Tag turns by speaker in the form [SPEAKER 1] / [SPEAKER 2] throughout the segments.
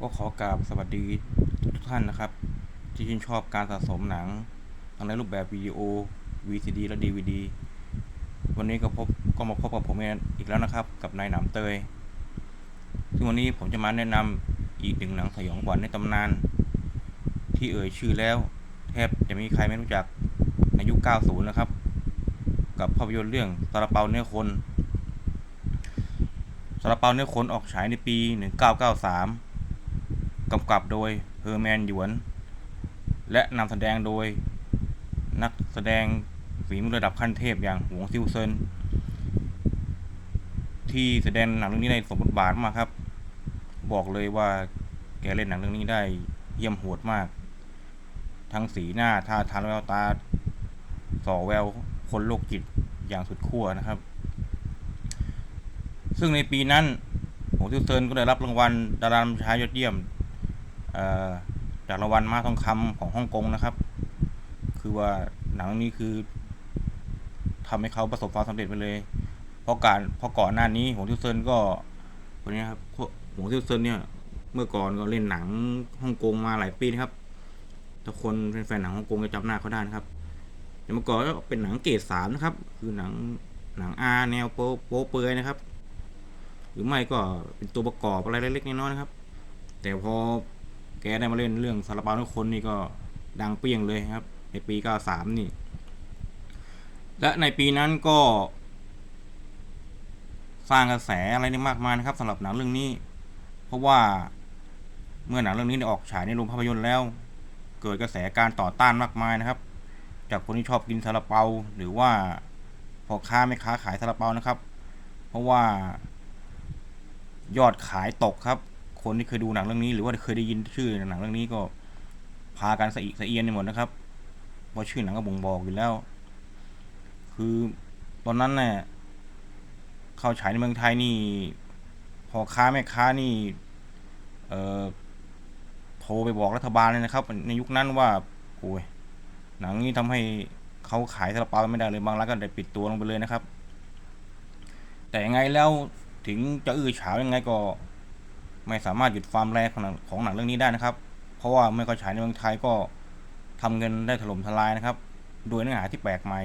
[SPEAKER 1] ก็ขอกราบสวัสดีทุกท่านนะครับ ที่ชื่นชอบการสะสมหนังทั้งในรูปแบบวิดีโอ VCD และ DVD วันนี้ก็พบก็มาพบกับผมอีกแล้วนะครับ กับนายหนามเตย ซึ่งวันนี้ผมจะมาแนะนำอีกหนึ่งหนังสยองขวัญในตำนาน ที่เอ่ยชื่อแล้ว แทบจะม่มีใครไม่รู้จักในยุค 90 นะครับ กับภาพยนตร์เรื่องซาลาเปาเนื้อคนซาลาเปาเนื้อคนออกฉายในปี 1993 กำกับโดยเฮอร์แมนหยวน และนำแสดงโดยนักแสดงฝีมือระดับขั้นเทพอย่างหวงซิวเซิน ที่แสดงหนังเรื่องนี้ได้สมบทบาทมากครับ บอกเลยว่าแกเล่นหนังเรื่องนี้ได้เยี่ยมโหดมาก ทั้งสีหน้าท่าทางแววตาส่อแววคนโรคจิตอย่างสุดขั้วนะครับ ซึ่งในปีนั้นหงซิวเซินก็ได้รับรางวัลดารานำชายยอดเยี่ยม จากรางวัลมาทองคำของฮ่องกงนะครับ คือว่าหนังนี้คือทำให้เขาประสบความสำเร็จไปเลย เพราะการเพราะก่อนหน้านี้หงซิวเซินก็คนนี้ครับหงซิวเซินเนี่ย เมื่อก่อนก็เล่นหนังฮ่องกงมาหลายปีนะครับถ้าคนเป็นแฟนหนังฮ่องกงจะจำหน้าเขาได้นะครับแต่เมื่อก่อนก็เป็นหนังเกรดสามนะครับ คือหนังหนังอาแนวโป๊โปเปลือยนะครับ หรือไม่ก็เป็นตัวประกอบอะไรเล็กๆน้อยๆนะครับ แต่พอ แกได้มาเล่นเรื่องซาลาเปาทุกคนนี่ก็ดังเปี้ยงเลยครับ ในปี 93 นี่ และในปีนั้นก็ สร้างกระแสอะไรได้มากมายนะครับสำหรับหนังเรื่องนี้ เพราะว่าเมื่อหนังเรื่องนี้ได้ออกฉายในโรงภาพยนตร์แล้ว เกิดกระแสการต่อต้านมากมายนะครับ จากคนที่ชอบกินซาลาเปาหรือว่าพ่อค้าแม่ค้าขายซาลาเปานะครับ เพราะว่ายอดขายตกครับ คนที่เคยดูหนังเรื่องนี้ หรือว่าเคยได้ยินชื่อหนังเรื่องนี้ก็พากันสะอิกสะเอียนไปหมดนะครับเพราะชื่อหนังก็บ่งบอกอยู่แล้ว คือตอนนั้นเนี่ยเข้าฉายในเมืองไทยนี่พอค้าแม่ค้านี่เอ่อโทรไปบอกรัฐบาลเลยนะครับ ในยุคนั้นว่าโอ้ยหนังนี้ทำให้เขาขายซาลาเปาไม่ได้เลยบางร้านก็ได้ปิดตัวลงไปเลยนะครับ แต่ยังไงแล้วถึงจะอื้อฉาวยังไงก็ ไม่สามารถหยุดความแรงของหนังของหนังเรื่องนี้ได้นะครับ เพราะว่าเมื่อเขาฉายในเมืองไทยก็ทำเงินได้ถล่มทลายนะครับ โดยเนื้อหาที่แปลกใหม่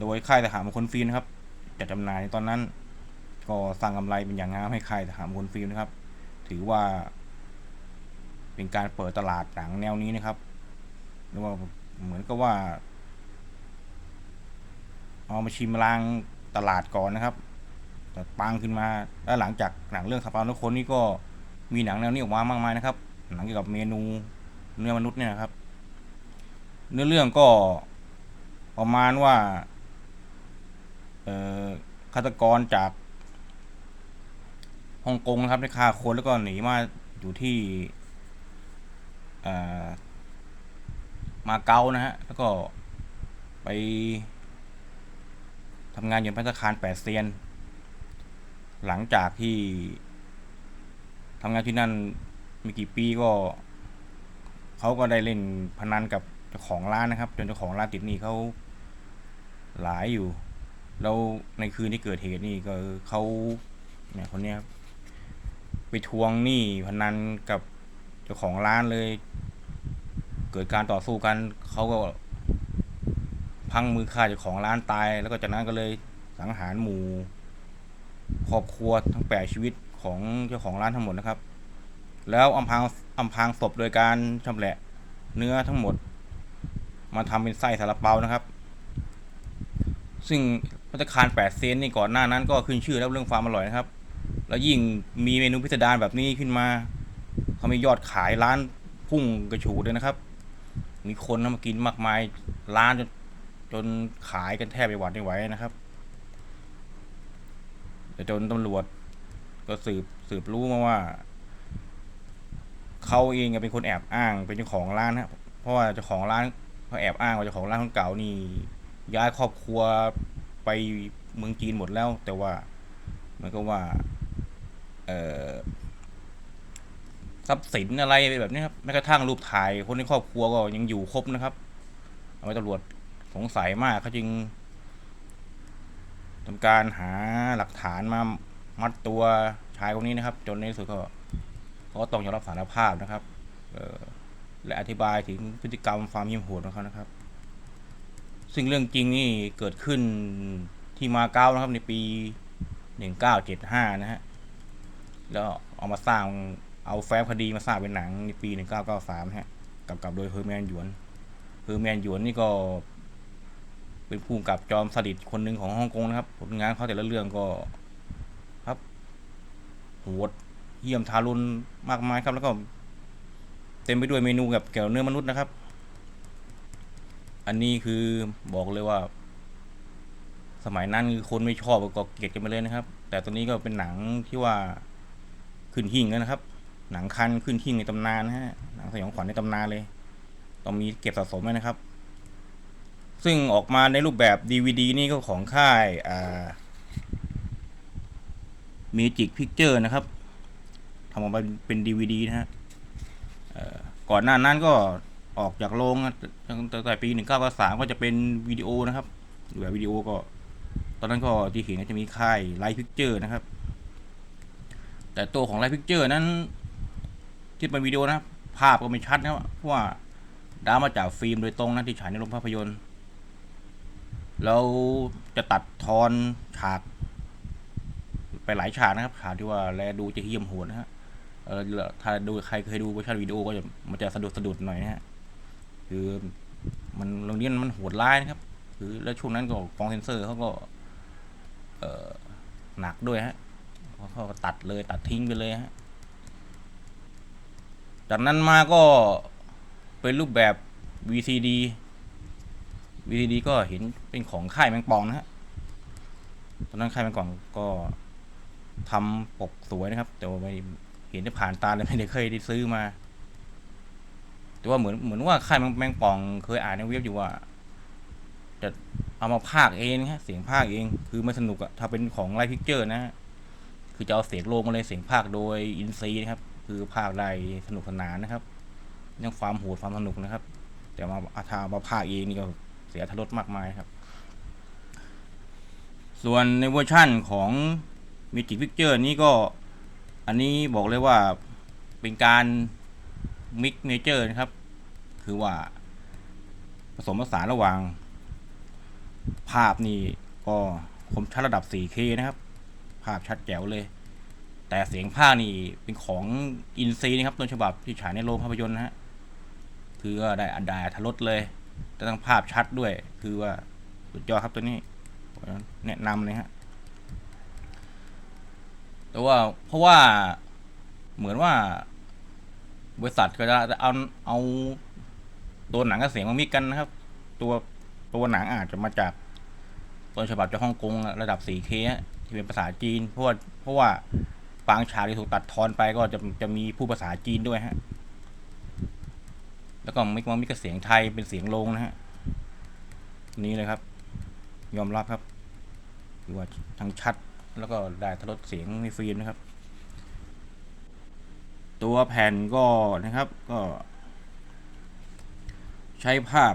[SPEAKER 1] โดยค่ายทหารมงคลฟิล์มครับจัดจำหน่ายในตอนนั้น ก็สร้างกำไรเป็นอย่างงามให้ค่ายทหารมงคลฟิล์มนะครับ ถือว่า เป็นการเปิดตลาดหนังแนวนี้นะครับหรือว่าเหมือนกับว่า เอามาชิมลาง ตลาดก่อนนะครับแต่ปังขึ้นมาแล้วหลังจากหนังเรื่องสปาทุกคนนี่ก็มีหนังแนวนี้ออกมามากมายนะครับ หนังเกี่ยวกับเมนูเนื้อมนุษย์เนี่ยนะครับ เนื้อเรื่องก็ประมาณว่าเอ่อฆาตกรจากฮ่องกงนะครับได้ฆ่าคนแล้วก็หนีมาอยู่ที่เออมาเก๊านะฮะแล้วก็ไป ทำงานอยู่พัฒคารแปดเซียน หลังจากที่ทำงานที่นั่นมีกี่ปีก็เขาก็ได้เล่นพนันกับเจ้าของร้านนะครับ จนเจ้าของร้านติดหนี้เขาหลายอยู่ แล้วในคืนที่เกิดเหตุนี่ก็เขาเนี่ยคนเนี้ยครับไปทวงหนี้พนันกับเจ้าของร้านเลย เกิดการต่อสู้กันเขาก็ พังมือฆ่าเจ้าของร้านตาย แล้วก็จากนั้นก็เลยสังหารหมู่ครอบครัวทั้งแปดชีวิตของเจ้าของร้านทั้งหมดนะครับ แล้วอำพรางอำพรางศพโดยการชำแหละเนื้อทั้งหมด มาทำเป็นไส้ซาลาเปานะครับ ซึ่งพัตตาคารแปดเซนนี่ก่อนหน้านั้นก็ขึ้นชื่อแล้วเรื่องความอร่อยนะครับ แล้วยิ่งมีเมนูพิสดารแบบนี้ขึ้นมาเขามียอดขายร้านพุ่งกระฉูดเลยนะครับ มีคนเข้ามากินมากมายร้านจน จนขายกันแทบไม่หวัดไม่ไหวนะครับแต่จนตำรวจก็สืบสืบรู้มาว่าเขาเองเป็นคนแอบอ้างเป็นเจ้าของร้านนะเพราะว่าเจ้าของร้านเขาแอบอ้างว่าเจ้าของร้านคนเก่านี่ ย้ายครอบครัวไปเมืองจีนหมดแล้ว แต่ว่ามันก็ว่า เออทรัพย์สินอะไรแบบนี้ครับแม้กระทั่งรูปถ่ายคนในครอบครัวก็ยังอยู่ครบนะครับ เอาไว้ตำรวจ สงสัยมากเขาจึงทำการหาหลักฐานมามัดตัวชายคนนี้นะครับ จนในที่สุดก็เขาก็ต้องยอมรับสารภาพนะครับเออและอธิบายถึงพฤติกรรมความยิ่มโหดของเขานะครับ ซึ่งเรื่องจริงนี่เกิดขึ้นที่มาเก๊านะครับในปี 1975 นะฮะ แล้วเอามาสร้างเอาแฟ้มคดีมาสร้างเป็นหนังในปี 1993นะฮะกำกับโดยเฮอร์แมนหยวนเฮอร์แมนหยวนนี่ก็ เป็นผู้กำกับจอมสดิตคนหนึ่งของฮ่องกงนะครับผลงานเขาแต่ละเรื่องก็ครับโหดเยี่ยมทารุณมากมายครับแล้วก็เต็มไปด้วยเมนูกับเกี่ยวเนื้อมนุษย์นะครับ อันนี้คือบอกเลยว่า สมัยนั้นคือคนไม่ชอบก็เกลียดกันไปเลยนะครับ แต่ตอนนี้ก็เป็นหนังที่ว่าขึ้นหิ่งแล้วนะครับ หนังคันขึ้นหิ่งในตำนานนะฮะหนังสยองขวัญในตำนานเลย ต้องมีเก็บสะสมไว้นะครับ ซึ่งออกมาในรูปแบบ DVD นี่ก็ของค่ายอ่า Magic Picture นะครับทำออกมาเป็น DVD นะฮะก่อนหน้านั้นก็ออกจากโรงตั้งแต่ปี1993ก็จะเป็นวิดีโอนะครับแบบวิดีโอก็ ตอนนั้นก็ที่เห็นก็จะมีค่ายไลท์พิกเจอร์นะครับ แต่ตัวของไลท์พิกเจอร์นั้น ที่เป็นวิดีโอนะภาพก็ไม่ชัดนะครับเพราะว่าดาวมาจากฟิล์มโดยตรงนะที่ฉายในโรงภาพยนตร์ แล้วจะตัดทอนฉาก ไปหลายฉากนะครับฉากที่ว่าแลดูจะเหี้ยมโหดนะฮะเออถ้าดูใครเคยดูเวอร์ชันวิดีโอก็จะมันจะสะดุดสะดุดหน่อยนะฮะคือมันโรงเรียนมันโหดร้ายนะครับ คือแล้วช่วงนั้นก็กองเซนเซอร์เขาก็ เออหนักด้วยฮะเขาเขาก็ตัดเลยตัดทิ้งไปเลยฮะจากนั้นมาก็เป็นรูปแบบ VCD VCD ก็เห็น เป็นของค่ายแมงปองนะฮะตอนนั้นค่ายแมงปองก็ทำปกสวยนะครับ แต่ว่าไม่เห็นได้ผ่านตาเลยไม่ได้เคยได้ซื้อมา แต่ว่าเหมือนเหมือนว่าค่ายแมงปองเคยอ่านในเว็บอยู่ว่าจะเอามาพากย์เองฮะเสียงพากย์เอง คือไม่สนุกอะถ้าเป็นของไลฟ์พิกเจอร์นะฮะคือจะเอาเสียงโลงมาเลยเสียงพากย์โดยอินซีนะครับ คือพากย์ได้สนุกสนานนะครับยังความโหดความสนุกนะครับ แต่มาอาทามาพากย์เองนี่ก็เสียทรสมากมายครับ ส่วนในเวอร์ชั่นของ Magic Picture นี้ก็อันนี้บอกเลยว่าเป็นการมิกเมเจอร์นะครับ คือว่าผสมผสานระหว่าง ภาพนี่ก็คมชัดระดับ 4K นะครับ ภาพชัดแจ๋วเลย แต่เสียงภาคนี่เป็นของอินซีนะครับต้นฉบับที่ฉายในโรงภาพยนตร์นะฮะคือได้อันดาทรสเลยแต่ทั้งภาพชัดด้วย คือว่าสุดยอดครับตัวนี้ แนะนำเลยฮะแต่ว่าเพราะว่าเหมือนว่า บริษัทก็จะเอาเอาตัวหนังกับเสียงมามิกกันนะครับ ตัวตัวหนังอาจจะมาจากต้นฉบับจากฮ่องกงระดับ 4K ที่เป็นภาษาจีน เพราะว่าเพราะว่าบางฉากที่ถูกตัดทอนไปก็จะจะมีผู้ภาษาจีนด้วยฮะ แล้วก็มิกมามิกกับเสียงไทยเป็นเสียงลงนะฮะ นี้เลยครับ ยอมรับครับคือว่าทั้งชัดแล้วก็ได้ทรสเสียงในฟิล์มนะครับ ตัวแผ่นก็นะครับก็ ใช้ภาพ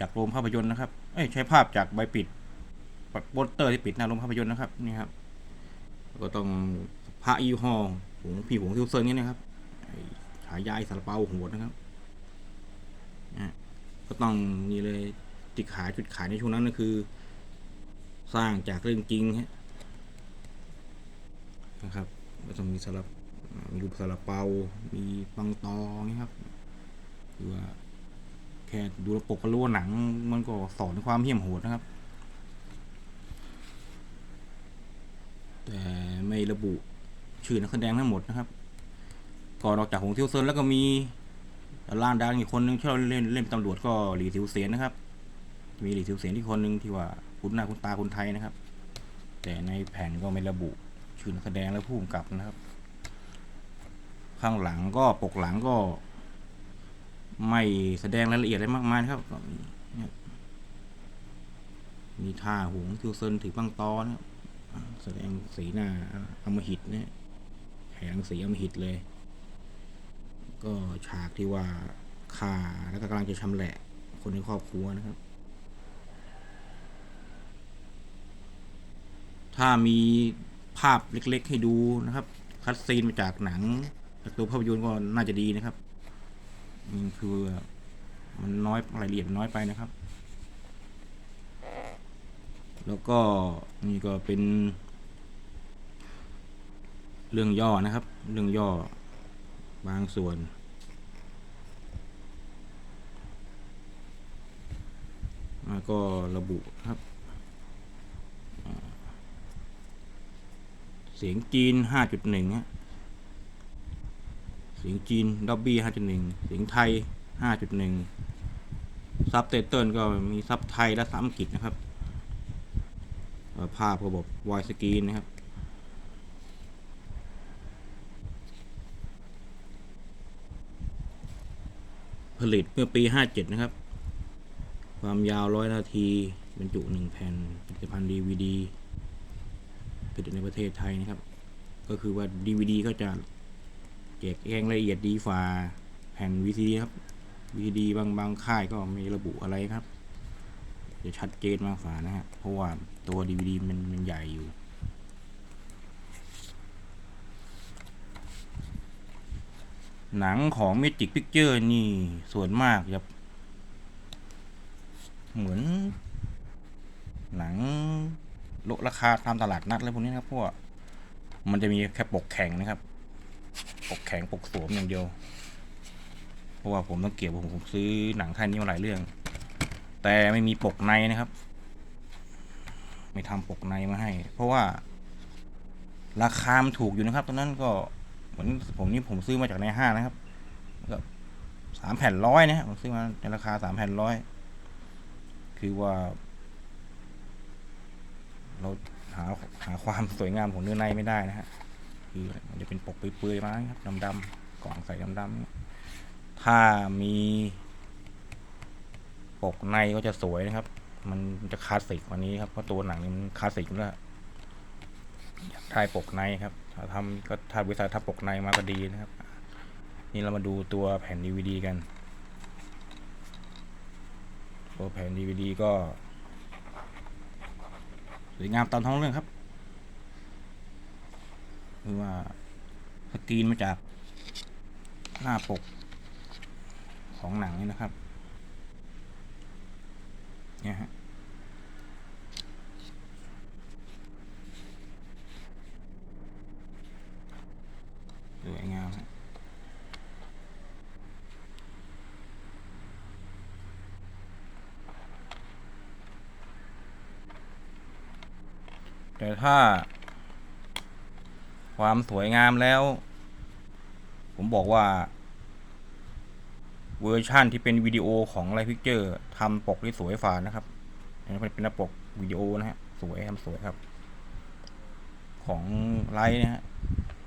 [SPEAKER 1] จากโรงภาพยนตร์นะครับเอ้ใช้ภาพจากใบปิดโปสเตอร์ที่ปิดหน้าโรงภาพยนตร์นะครับนี่ครับก็ต้องพระยี่ห้อหงพี่หงทิวเซินนี่นะครับฉายายสารเปาโหดนะครับก็ต้องนี่เลยติดขายจุดขายในช่วงนั้นก็คือ สร้างจากเรื่องจริงฮะนะครับก็ต้องมีสลับมีรูปสลับเปา มีปังตอนี่ครับคือว่าแค่ดูระปกก็รู้ว่าหนัง มันก็สอนความเหี้ยมโหดนะครับ แต่ไม่ระบุชื่อนักแสดงทั้งหมดนะครับ ก่อนออกจากหงทิวเซินแล้วก็มีล่างดังอีกคนนึงที่เราเล่นเล่นตำรวจก็หลีทิวเซียนนะครับ มีหลีทิวเซียนที่คนหนึ่งที่ว่า คุ้นหน้าคุ้นตาคนไทยนะครับ แต่ในแผ่นก็ไม่ระบุชื่อนักแสดงและผู้กำกับนะครับ ข้างหลังก็ปกหลังก็ ไม่แสดงรายละเอียดอะไรมากมายครับ มีเนี่ท่าหงทิวเซินถือปังตอนะครับแสดงสีหน้าอำมหิตเนี่ยแผงสีอำมหิตเลย ก็ฉากที่ว่าฆ่าแล้วก็กำลังจะชำแหละคนในครอบครัวนะครับ ถ้ามีภาพเล็กๆ ให้ดูนะครับ คัดซีนมาจากหนังจากตัวภาพยนตร์ก็น่าจะดีนะครับอืมคือมันน้อยรายละเอียดน้อยไปนะครับ แล้วก็นี่ก็เป็น เรื่องย่อนะครับ เรื่องย่อบางส่วน แล้วก็ระบุครับอ่า เสียงจีน 5.1ฮะเสียงจีนดอบบี้5.1 เสียงไทย 5.1 ซับเตเติลก็มีซับไทยและซับอังกฤษนะครับ ภาพก็บอกวายสกรีนนะครับ ผลิตเมื่อปี 57 นะครับ ความยาวร้อยนาทีบรรจุหนึ่งแผ่นผลิตภัณฑ์ DVD ผ ลิตในประเทศไทยนะครับ ก็คือว่า DVD ก็จะแจกแจงละเอียดดีฝ่าแผ่น VCD ครับ VCD บางบางค่ายก็ไม่ระบุอะไรครับ จะชัดเจนมากฝ่านะฮะเพราะว่าตัว DVD มันมันใหญ่อยู่หนังของ Magic Picture นี่ส่วนมากจะเหมือน หนัง ลดราคาตามตลาดนัดอะไรพวกนี้นะครับพว่ามันจะมีแค่ปกแข็งนะครับ ปกแข็งปกสวมอย่างเดียว เพราะว่าผมต้องเก็บผมผมซื้อหนังค่ายนี้มาหลายเรื่อง แต่ไม่มีปกในนะครับ ไม่ทำปกในมาให้ เพราะว่า ราคามันถูกอยู่นะครับ ตอนนั้นก็เหมือนผมนี่ผมซื้อมาจากในห้างนะครับก็สามแผ่นร้อยนะผมซื้อมาในราคาสามแผ่นร้อยคือว่า เราหาหาความสวยงามของเนื้อในไม่ได้นะฮะคือมันจะเป็นปกเปื่อยๆมาครับดำๆกล่องใส่ดำๆถ้ามีปกในก็จะสวยนะครับ มันจะคลาสสิกกว่านี้ครับเพราะตัวหนังนี่มันคลาสสิกแล้วอยากได้ปกในครับ ถ้าทำก็ถ้าบริษัททับปกในมาก็ดีนะครับ นี่เรามาดูตัวแผ่น DVD กัน ตัวแผ่น DVD ก็ สวยงามตามท้องเรื่องครับคือว่าสกรีนมาจากหน้าปกของหนังนี่นะครับเนี่ยฮะ สวยงามฮะ แต่ถ้า ความสวยงามแล้ว ผมบอกว่า เวอร์ชั่นที่เป็นวิดีโอของไลฟ์พิกเจอร์ทำปกที่สวยฝานะครับนี่เป็นหน้าปกวิดีโอนะฮะ สวยทำสวยครับ ของไลฟ์นะฮะ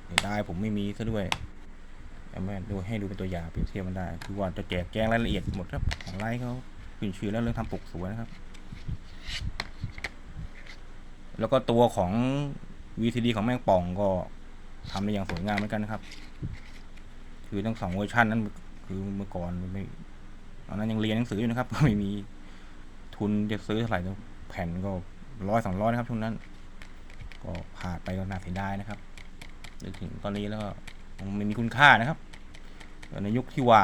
[SPEAKER 1] เสียดายผมไม่มีซะด้วยแต่ไม่ดูให้ดูเป็นตัวอย่างเปรียบเทียบมันได้ คือว่าจะแจกแจงรายละเอียดหมดครับของไลฟ์เขาขึ้นชื่อแล้วเรื่องทำปกสวยนะครับ แล้วก็ตัวของ VCD ของแม่งป่องก็ทำได้อย่างสวยงามเหมือนกันนะครับ คือทั้งสองเวอร์ชันนั้นคือเมื่อก่อนไม่ตอนนั้นยังเรียนหนังสืออยู่นะครับ ก็ไม่มีทุนจะซื้อเท่าไหร่แผ่นก็ร้อยสองร้อยนะครับช่วงนั้น ก็ผ่านไปก็น่าเสียดายนะครับนึกถึงตอนนี้แล้วก็มันไม่มีคุณค่านะครับในยุคที่ว่า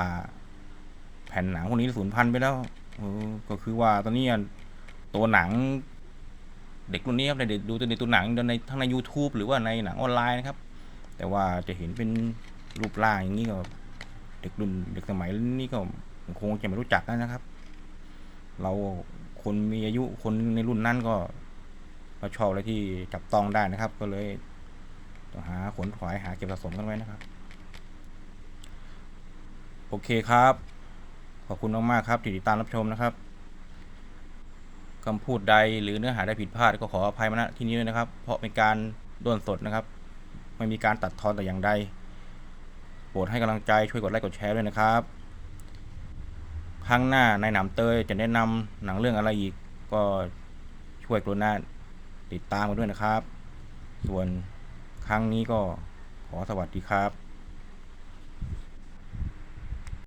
[SPEAKER 1] แผ่นหนังพวกนี้สูญพันธุ์ไปแล้วก็คือว่าตอนนี้ตัวหนัง เด็กรุ่นนี้ครับในเด็กดูในตัวหนังในทั้งใน YouTube หรือว่าในหนังออนไลน์นะครับ แต่ว่าจะเห็นเป็นรูปร่างอย่างนี้ก็เด็กรุ่นเด็กสมัยนี้ก็คงจะไม่รู้จักนะครับ เราคนมีอายุคนในรุ่นนั้นก็ก็ชอบอะไรที่จับต้องได้นะครับ ก็เลยต้องหาขนขวายหาเก็บสะสมกันไว้นะครับ โอเคครับ ขอบคุณมากๆครับที่ติดตามรับชมนะครับ คำพูดใดหรือเนื้อหาใดผิดพลาดก็ขออภัยมาณที่นี้ด้วยนะครับ เพราะเป็นการด้วนสดนะครับ ไม่มีการตัดทอนแต่อย่างใดโปรดให้กำลังใจช่วยกดไลค์กดแชร์ด้วยนะครับครั้งหน้าในหนำเตยจะแนะนำหนังเรื่องอะไรอีก ก็ช่วยกรุณาติดตามกันด้วยนะครับ ส่วนครั้งนี้ก็ขอสวัสดีครับ